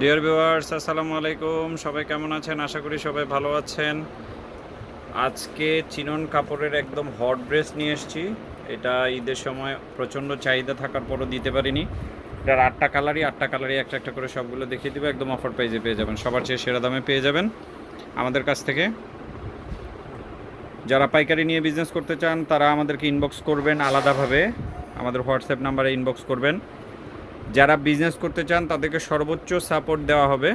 Dear viewers আসসালামু আলাইকুম। সবাই কেমন আছেন? আশা করি সবাই ভালো আছেন। আজকে চিনন কাপড়ের একদম হট ড্রেস নিয়ে এসেছি। এটা ঈদের সময় প্রচণ্ড চাহিদা থাকার পরও দিতে পারিনি। এটার আটটা কালারই আটটা কালারই একটা একটা করে সবগুলো দেখিয়ে দেবো। একদম অফার প্রাইজে পেয়ে যাবেন। সবার চেয়ে সেরা দামে পেয়ে যাবেন আমাদের কাছ থেকে। যারা পাইকারি নিয়ে বিজনেস করতে চান, তারা আমাদেরকে ইনবক্স করবেন আলাদাভাবে। আমাদের হোয়াটসঅ্যাপ নাম্বারে ইনবক্স করবেন। যারা বিজনেস করতে চান, তাদেরকে সর্বোচ্চ সাপোর্ট দেওয়া হবে।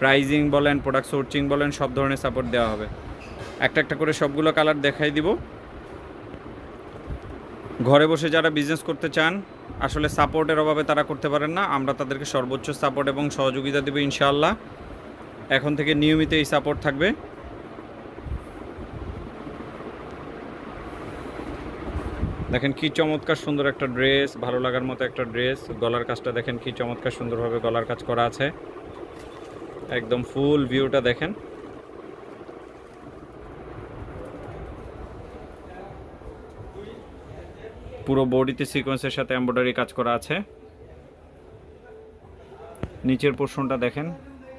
প্রাইজিং বলেন প্রোডাক্ট সোর্চিং বলেন, সব ধরনের সাপোর্ট দেওয়া হবে। একটা একটা করে সবগুলো কালার দেখাই দিব। ঘরে বসে যারা বিজনেস করতে চান, আসলে সাপোর্টের অভাবে তারা করতে পারেন না। আমরা তাদেরকে সর্বোচ্চ সাপোর্ট এবং সহযোগিতা দেবো ইনশাআল্লাহ। এখন থেকে নিয়মিত এই সাপোর্ট থাকবে। দেখেন কি চমৎকার সুন্দর একটা ড্রেস, ভালো লাগার মতো একটা ড্রেস। গলার কাজটা দেখেন কি চমৎকার সুন্দরভাবে গলার কাজ করা আছে। একদম ফুল ভিউটা দেখেন। পুরো বডিতে সিকোয়েন্সের সাথে এমব্রয়ডারি কাজ করা আছে। নিচের পোর্শনটা দেখেন,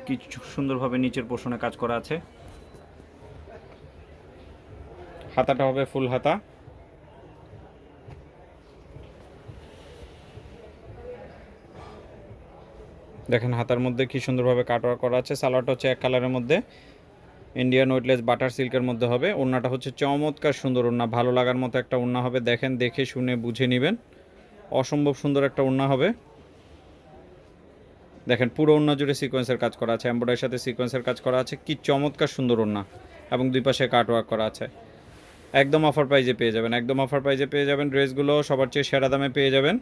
কি সুন্দরভাবে নিচের পোর্শনে কাজ করা আছে। হাতাটা হবে ফুল হাতা। দেখেন হাতার মধ্যে কি সুন্দরভাবে কাটওয়ার করা আছে। সালোয়ারটা হচ্ছে এক কালারের মধ্যে। ইন্ডিয়ান ওয়েটলেস বাটার সিল্কের মধ্যে হবে। ওড়নাটা হচ্ছে চমৎকার সুন্দর ওড়না। ভালো লাগার মতো একটা ওড়না হবে। দেখেন, দেখে শুনে বুঝে নেবেন। অসম্ভব সুন্দর একটা ওড়না হবে। দেখেন, পুরো ওড়না জুড়ে সিকোয়েন্সের কাজ করা আছে। এমব্রয়ডারির সাথে সিকোয়েন্সের কাজ করা আছে। কি চমৎকার সুন্দর ওড়না। এবং দুই পাশে কাটওয়ার্ক করা আছে। একদম অফার প্রাইজে পেয়ে যাবেন। একদম অফার প্রাইজে পেয়ে যাবেন। ড্রেসগুলো সবার চেয়ে সেরা দামে পেয়ে যাবেন।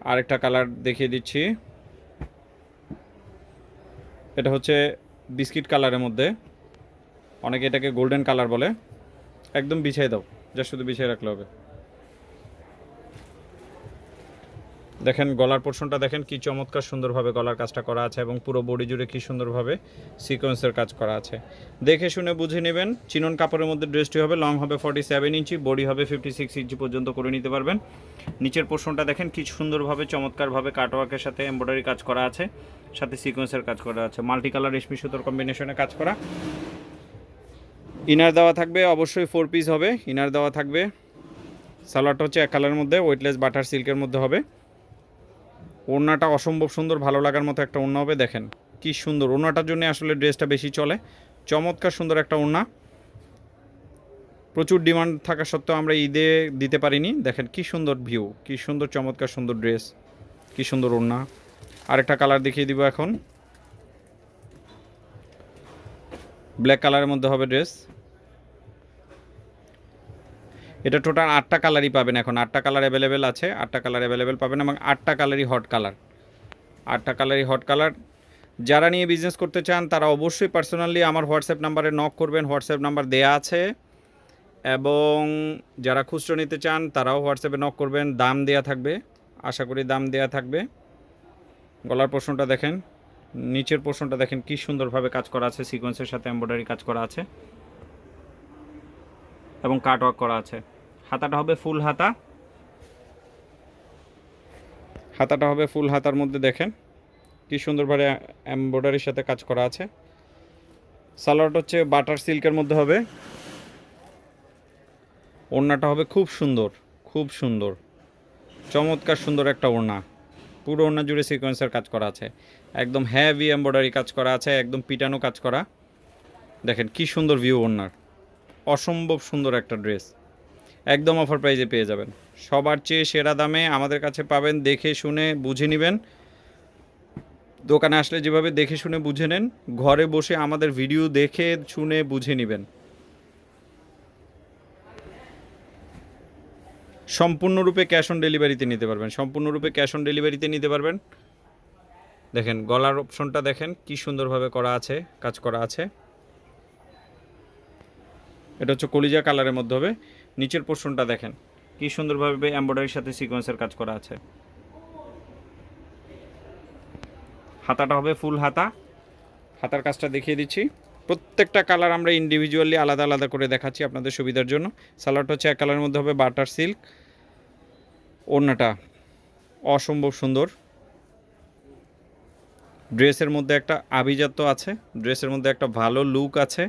আরেকটা কালার দেখিয়ে দিচ্ছি। এটা হচ্ছে বিস্কিট কালারের মধ্যে। অনেকে এটাকে গোল্ডেন কালার বলে। একদম বিছিয়ে দাও যা শুধু বিছিয়ে রাখলে হবে। দেখেন, গলার পোর্শনটা দেখেন, কি চমৎকার সুন্দরভাবে গলার কাজটা করা আছে এবং পুরো বডি জুড়ে কি সুন্দরভাবে সিকোয়েন্সের কাজ করা আছে। দেখে শুনে বুঝে নেবেন, চিনন কাপড়ের মধ্যে ড্রেসটি হবে লং হবে ফর্টি সেভেন ইঞ্চি বডি হবে ফিফটি সিক্স ইঞ্চি পর্যন্ত করে নিতে পারবেন। নিচের পোর্শনটা দেখেন, কি সুন্দরভাবে, চমৎকারভাবে কাটওয়ার্কের সাথে এমব্রয়ডারি কাজ করা আছে। সাথে সিকোয়েন্সের কাজ করা আছে মাল্টি কালার রেশমি সুতোর কম্বিনেশনে কাজ করা। ইনার দেওয়া থাকবে, অবশ্যই ফোর পিস হবে ইনার দেওয়া থাকবে। সালোয়ারটা হচ্ছে এক কালারের মধ্যে ওয়েটলেস বাটার সিল্কের মধ্যে হবে। ওড়নাটা অসম্ভব সুন্দর, ভালো লাগার মতো একটা ওড়না হবে, দেখেন কি সুন্দর। ওড়নাটার জন্য আসলে ড্রেসটা বেশি চলে। চমৎকার সুন্দর একটা ওড়না। প্রচুর ডিমান্ড থাকা সত্ত্বেও আমরা ঈদে দিতে পারিনি। দেখেন কি সুন্দর ভিউ কি সুন্দর, চমৎকার সুন্দর ড্রেস কি সুন্দর ওড়না। আরেকটা কালার দেখিয়ে দিব এখন। ব্ল্যাক কালারের মধ্যে হবে ড্রেস এটা টোটাল আটটা কালারই পাবেন এখন। আটটা কালার অ্যাভেলেবেল আছে, আটটা কালার অ্যাভেলেবেল পাবেন এবং আটটা কালারই হট কালার আটটা কালারই হট কালার যারা নিয়ে বিজনেস করতে চান, তারা অবশ্যই পার্সোনালি আমার হোয়াটসঅ্যাপ নাম্বারে নক করবেন। হোয়াটসঅ্যাপ নাম্বার দেয়া আছে। এবং যারা খুচরো নিতে চান, তারাও হোয়াটসঅ্যাপে নক করবেন। দাম দেয়া থাকবে। আশা করি দাম দেয়া থাকবে। গলার পোর্শনটা দেখেন, নিচের পোর্শনটা দেখেন কি সুন্দরভাবে কাজ করা আছে সিকোয়েন্সের সাথে এমব্রয়ডারি কাজ করা আছে, এবং কাট ওয়ার্ক করা আছে। হাতাটা হবে ফুল হাতা। হাতাটা হবে ফুল হাতার মধ্যে দেখেন কি সুন্দরভাবে এমব্রয়ডারির সাথে কাজ করা আছে। সালোয়ারটা হচ্ছে বাটার সিল্কের মধ্যে হবে। ওড়নাটা হবে খুব সুন্দর খুব সুন্দর। চমৎকার সুন্দর একটা ওড়না। পুরো ওড়না জুড়ে সিকোয়েন্সের কাজ করা আছে। একদম হ্যাভি এমব্রয়ডারি কাজ করা আছে, একদম পিটানো কাজ করা। দেখেন কি সুন্দর ভিউ ওড়নার। অসম্ভব সুন্দর একটা ড্রেস একদম অফার প্রাইজে পেয়ে যাবেন। সবার চেয়ে সেরা দামে আমাদের কাছে পাবেন, দেখে শুনে বুঝে নেবেন। দোকানে আসলে যেভাবে দেখে শুনে বুঝে নেন, ঘরে বসে আমাদের ভিডিও দেখে, শুনে বুঝে নেবেন। সম্পূর্ণরূপে ক্যাশ অন ডেলিভারিতে নিতে পারবেন। সম্পূর্ণরূপে ক্যাশ অন ডেলিভারিতে নিতে পারবেন। দেখেন, গলার অপশনটা দেখেন, কি সুন্দরভাবে করা আছে, কাজ করা আছে। এটা হচ্ছে কলিজা কালারের মধ্যে হবে। নিচের পোর্শনটা দেখেন, কি সুন্দরভাবে এমব্রয়ডারির সাথে সিকোয়েন্সের কাজ করা আছে। হাতাটা হবে ফুল হাতা। হাতার কাজটা দেখিয়ে দিচ্ছি। প্রত্যেকটা কালার আমরা ইন্ডিভিজুয়ালি আলাদা আলাদা করে দেখাচ্ছি আপনাদের সুবিধার জন্য। সালোয়ারটা হচ্ছে এক কালারের মধ্যে হবে বাটার সিল্ক ওড়নাটা অসম্ভব সুন্দর। ড্রেসের মধ্যে একটা আভিজাত্য আছে। ড্রেসের মধ্যে একটা ভালো লুক আছে।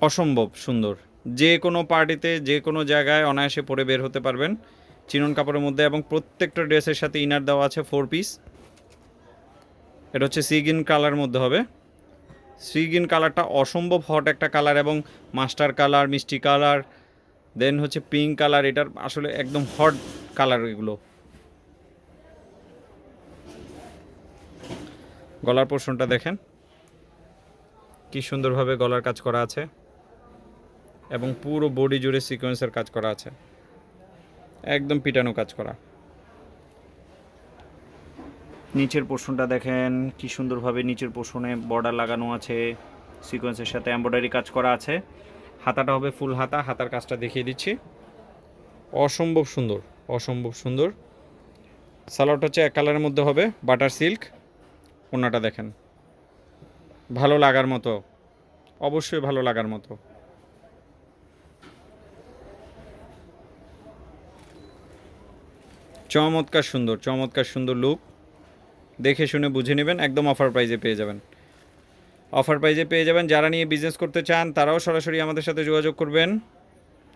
অসম্ভব সুন্দর। যে কোনো পার্টিতে, যে কোনো জায়গায় অনায়াসে পরে বের হতে পারবেন। চিনন কাপড়ের মধ্যে এবং প্রত্যেকটা ড্রেসের সাথে ইনার দেওয়া আছে ফোর পিস এটা হচ্ছে সিগিন কালার মধ্যে হবে। সিগিন কালারটা অসম্ভব হট একটা কালার এবং মাস্টার কালার, মিষ্টি কালার দেন হচ্ছে পিঙ্ক কালার, এটার আসলে একদম হট কালার এগুলো। গলার পোর্শনটা দেখেন। কি সুন্দরভাবে গলার কাজ করা আছে এবং পুরো বডি জুড়ে সিকোয়েন্সের কাজ করা আছে। একদম পিটানো কাজ করা। নিচের পোর্শনটা দেখেন, কি সুন্দরভাবে নিচের পোর্শনে বর্ডার লাগানো আছে সিকোয়েন্সের সাথে এমব্রয়ডারি কাজ করা আছে। হাতাটা হবে ফুল হাতা, হাতার কাজটা দেখিয়ে দিচ্ছি। অসম্ভব সুন্দর অসম্ভব সুন্দর। সালোয়ারটা হচ্ছে এক কালারের মধ্যে হবে বাটার সিল্ক ওনাটা দেখেন, ভালো লাগার মতো, অবশ্যই ভালো লাগার মতো। চমৎকার সুন্দর চমৎকার সুন্দর লুক দেখে শুনে বুঝে নেবেন, একদম অফার প্রাইজে পেয়ে যাবেন। অফার প্রাইজে পেয়ে যাবেন, যারা নিয়ে বিজনেস করতে চান, তারাও সরাসরি আমাদের সাথে যোগাযোগ করবেন।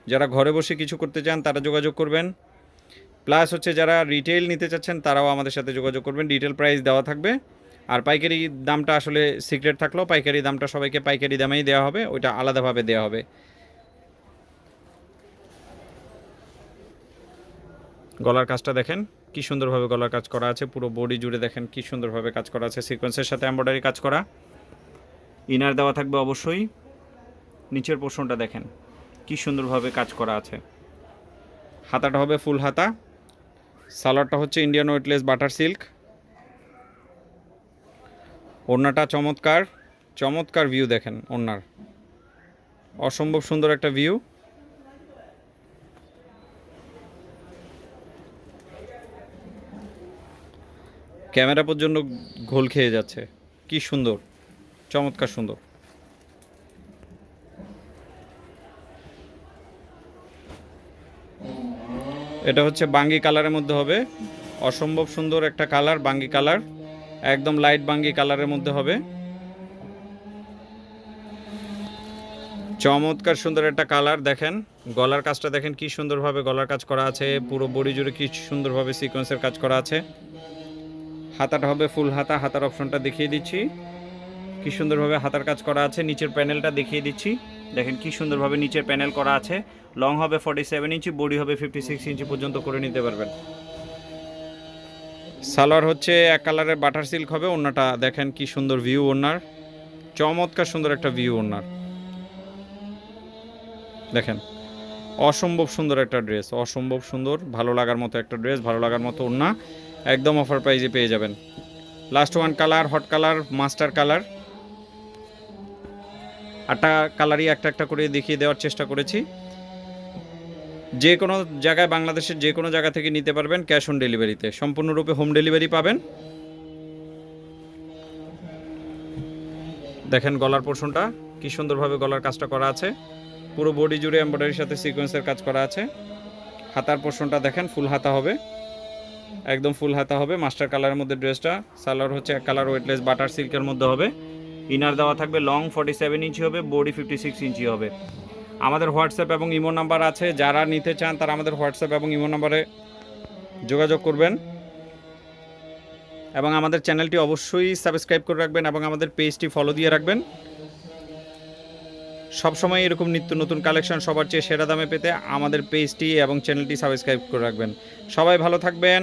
যারা ঘরে বসে কিছু করতে চান, তারা যোগাযোগ করবেন। প্লাস হচ্ছে যারা রিটেল নিতে চাচ্ছেন, তারাও আমাদের সাথে যোগাযোগ করবেন। রিটেল প্রাইস দেওয়া থাকবে। আর পাইকারি দামটা আসলে সিক্রেট থাকলেও পাইকারি দামটা সবাইকে পাইকারি দামেই দেওয়া হবে, ওইটা আলাদাভাবে দেওয়া হবে। গলার কাজটা দেখেন। কি সুন্দরভাবে গলার কাজ করা আছে, পুরো বডি জুড়ে দেখেন কি সুন্দরভাবে কাজ করা আছে সিকোয়েন্সের সাথে এমব্রয়ডারি কাজ করা। ইনার দেওয়া থাকবে অবশ্যই, নিচের পোর্শনটা দেখেন কি সুন্দরভাবে কাজ করা আছে। হাতাটা হবে ফুল হাতা, সালোয়ারটা হচ্ছে ইন্ডিয়ান ওয়েটলেস বাটার সিল্ক ওড়নাটা চমৎকার চমৎকার ভিউ দেখেন ওড়নার। অসম্ভব সুন্দর একটা ভিউ ক্যামেরা পর্যন্ত ঘোল খেয়ে যাচ্ছে। কি সুন্দর, চমৎকার সুন্দর। এটা হচ্ছে বাঙ্গি কালারের মধ্যে হবে। অসম্ভব সুন্দর একটা কালার, বাঙ্গি কালার। একদম লাইট বাঙ্গি কালারের মধ্যে হবে। চমৎকার সুন্দর একটা কালার, দেখেন। গলার কাজটা দেখেন কি সুন্দরভাবে গলার কাজ করা আছে। পুরো বডি জুড়ে কি সুন্দরভাবে সিকোয়েন্সের কাজ করা আছে। হাতাটা হবে ফুল হাতা, হাতার অপশনটা দেখিয়ে দিচ্ছি। কি সুন্দরভাবে হাতার কাজ করা আছে, নিচের প্যানেলটা দেখিয়ে দিচ্ছি। দেখেন কি সুন্দরভাবে নিচের প্যানেল করা আছে। লং হবে ফর্টি সেভেন ইঞ্চি বডি হবে ফিফটি সিক্স ইঞ্চি পর্যন্ত করে নিতে পারবেন। সালোয়ার হচ্ছে এক কালারের বাটার সিল্ক হবে ওনাটা দেখেন কি সুন্দর ভিউ ওনার চমৎকার সুন্দর একটা ভিউ ওনার দেখেন, অসম্ভব সুন্দর একটা ড্রেস অসম্ভব সুন্দর, ভালো লাগার মতো একটা ড্রেস ভালো লাগার মতো ওনা একদম অফার প্রাইজে পেয়ে যাবেন। Last one colour hot colour master colour আটটা কালারই একটা একটা করে দেখিয়ে দেওয়ার চেষ্টা করেছি। যে কোনো জায়গায় বাংলাদেশের যে কোনো জায়গা থেকে নিতে পারবেন ক্যাশ অন ডেলিভারিতে সম্পূর্ণরূপে হোম ডেলিভারি পাবেন। দেখেন গলার পোর্শনটা কি সুন্দরভাবে গলার কাজটা করা আছে। পুরো বডি জুড়ে এমব্রয়ডারির সাথে সিকোয়েন্সের কাজ করা আছে। হাতার পোর্শনটা দেখেন ফুল হাতা হবে। একদম ফুল হাতা হবে। মাস্টার কালারের মধ্যে ড্রেসটা। সালোয়ার হচ্ছে এক কালার ওয়েটলেস বাটার সিল্কের মধ্যে হবে। ইনার দেওয়া থাকবে লং ফর্টি সেভেন ইঞ্চি হবে বডি ফিফটি সিক্স ইঞ্চি হবে। আমাদের হোয়াটসঅ্যাপ এবং ইমো নাম্বার আছে। যারা নিতে চান তারা আমাদের হোয়াটসঅ্যাপ এবং ইমো নাম্বারে যোগাযোগ করবেন। এবং আমাদের চ্যানেলটি অবশ্যই সাবস্ক্রাইব করে রাখবেন এবং আমাদের পেজটি ফলো দিয়ে রাখবেন। সবসময় এরকম নিত্য নতুন কালেকশন সবার চেয়ে সেরা দামে পেতে আমাদের পেজটি এবং চ্যানেলটি সাবস্ক্রাইব করে রাখবেন। সবাই ভালো থাকবেন।